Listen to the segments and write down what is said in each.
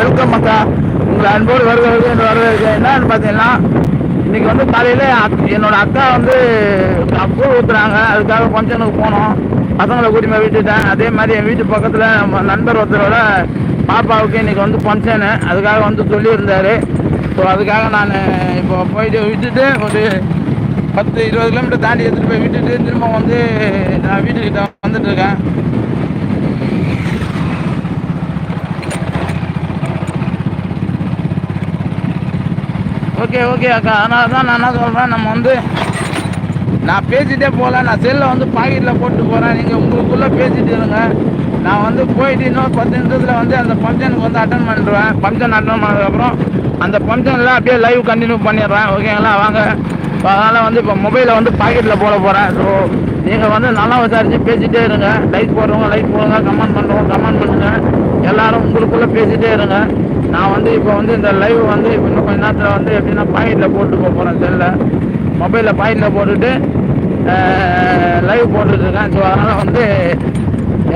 Welcome அக்கா உங்களை அன்போடு வருகிறது என்று வரவேற்க என்னன்னு பார்த்தீங்கன்னா இன்னைக்கு வந்து காலையில் என்னோட அக்கா வந்து கூழ் ஊற்றுறாங்க அதுக்காக ஃபங்க்ஷனுக்கு போனோம். பசங்களை கூட்டிமே விட்டுட்டேன். அதே மாதிரி என் வீட்டு பக்கத்தில் நம்ம நண்பர் ஒருத்தரோட பாப்பாவுக்கு இன்னைக்கு வந்து ஃபங்க்ஷனு. அதுக்காக வந்து சொல்லியிருந்தார். ஸோ அதுக்காக நான் இப்போ போயிட்டு விட்டுட்டு ஒரு பத்து இருபது கிலோமீட்டர் தாண்டி எடுத்துகிட்டு போய் விட்டுட்டு திரும்ப வந்து நான் வீட்டுக்கிட்ட வந்துட்டு ஓகே ஓகே அக்கா. அதனால தான் நான் என்ன சொல்கிறேன் நம்ம வந்து நான் பேசிகிட்டே போகல நான் செல்லை வந்து பாக்கெட்டில் போட்டு போகிறேன் நீங்கள் உங்களுக்குள்ளே பேசிட்டு இருங்க. நான் வந்து போயிட்டு இன்னும் பத்து நிமிஷத்தில் வந்து அந்த ஃபங்க்ஷனுக்கு வந்து அட்டன் பண்ணிடுவேன் ஃபங்க்ஷன் அட்டன் பண்ணதுக்கப்புறம் அந்த ஃபங்க்ஷனில் அப்படியே லைவ் கண்டினியூ பண்ணிடுறேன். ஓகேங்களா வாங்க. ஸோ அதனால் வந்து இப்போ மொபைலை வந்து பாக்கெட்டில் போட போகிறேன் ஸோ நீங்கள் வந்து நல்லா விசாரித்து பேசிகிட்டே இருங்க. லைக் போடுறவங்க லைக் போடுங்க. கமெண்ட் பண்ணுறவங்க கமெண்ட் பண்ணுங்கள் எல்லாரும் உங்களுக்குள்ளே பேசிகிட்டே இருங்க. நான் வந்து இப்போ வந்து இந்த லைவ் வந்து இன்னும் கொஞ்ச நேரத்தில் வந்து எப்படின்னா பாக்கெட்டில் போட்டு போக போகிறேன் செல்லில் மொபைலில் பாக்கெட்டில் போட்டுட்டு லைவ் போட்டுட்ருக்கேன் ஸோ அதனால் வந்து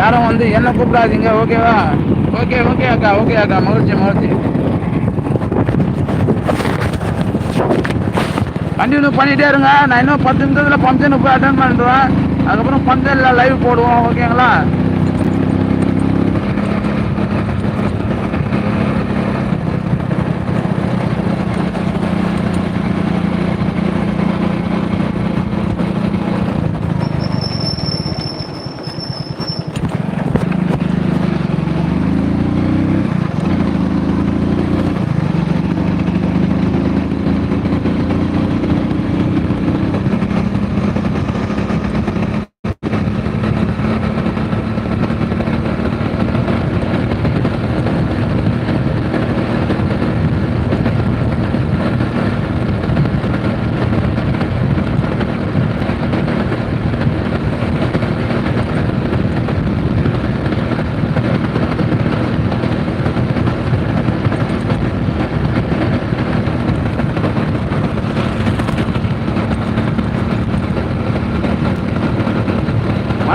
யாரும் வந்து என்ன கூப்பிடாதீங்க. ஓகேவா ஓகே ஓகே அக்கா. ஓகே அக்கா. மகிழ்ச்சி மகிழ்ச்சி. கண்டினியூ பண்ணிகிட்டே இருங்க. நான் இன்னும் பத்து நிமிஷத்தில் ஃபங்க்ஷனுக்கு போய் அட்டன் பண்ணிடுவேன் அதுக்கப்புறம் ஃபங்க்ஷனில் லைவ் போடுவோம். ஓகேங்களா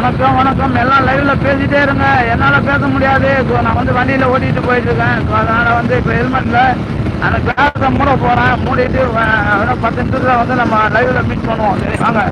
வணக்கம் வணக்கம். எல்லாம் லைவ்ல பேசிட்டே இருங்க. என்னால் பேச முடியாது. ஸோ நான் வந்து வண்டியில் ஓட்டிட்டு போயிட்டு இருக்கேன். ஸோ அதனால் வந்து இப்போ ஹெல்மெட்டில் அந்த கிளாஸை மூட போகிறேன் மூடிட்டு பத்து நிமிஷத்தில் வந்து நம்ம லைவ்ல மீட் பண்ணுவோம். சரி வாங்க.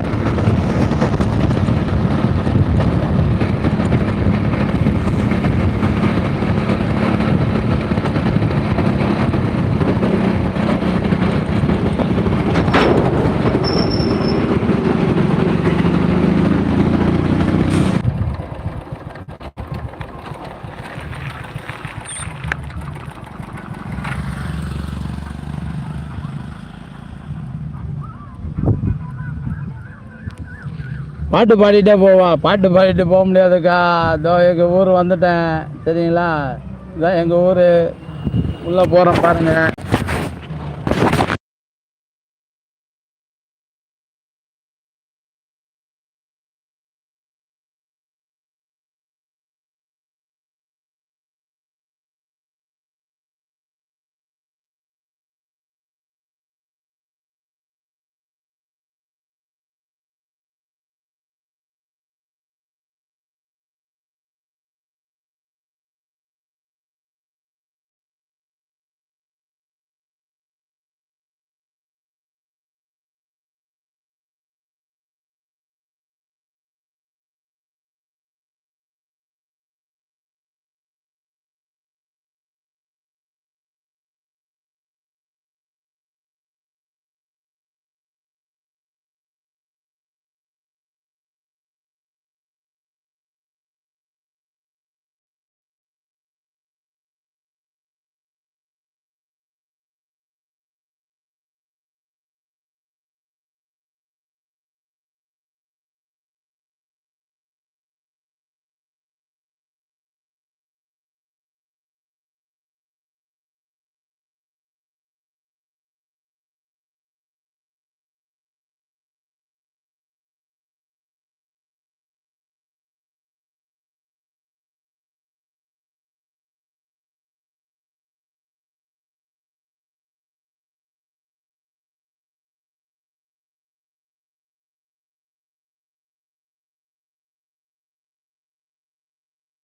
பாட்டு பாடிட்டே போவான் பாட்டு பாடிட்டு போக முடியாதுக்கா. இதோ எங்கள் ஊர் வந்துட்டேன். சரிங்களா? இதான் எங்கள் ஊர். உள்ளே போகிறோம் பாருங்கள்